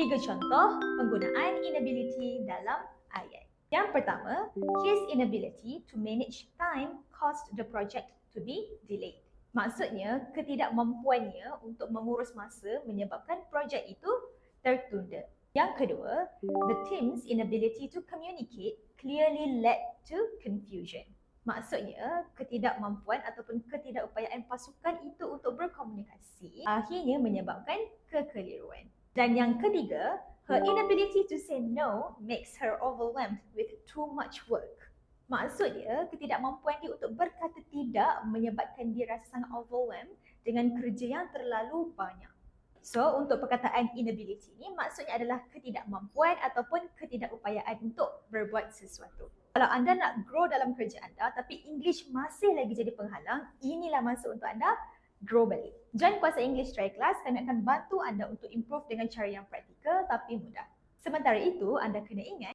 Tiga contoh penggunaan inability dalam ayat. Yang pertama, his inability to manage time caused the project to be delayed. Maksudnya, ketidakmampuannya untuk mengurus masa menyebabkan projek itu tertunda. Yang kedua, the team's inability to communicate clearly led to confusion. Maksudnya, ketidakmampuan ataupun ketidakupayaan pasukan itu untuk berkomunikasi akhirnya menyebabkan kekeliruan. Dan yang ketiga, her inability to say no makes her overwhelmed with too much work. Maksudnya, ketidakmampuan dia untuk berkata tidak menyebabkan dia rasa sangat overwhelmed dengan kerja yang terlalu banyak. So, untuk perkataan inability ni maksudnya adalah ketidakmampuan ataupun ketidakupayaan untuk berbuat sesuatu. Kalau anda nak grow dalam kerja anda tapi English masih lagi jadi penghalang, inilah masa untuk anda grow balik. Join Kuasa English Try Class kami akan bantu anda untuk improve dengan cara yang praktikal tapi mudah. Sementara itu, anda kena ingat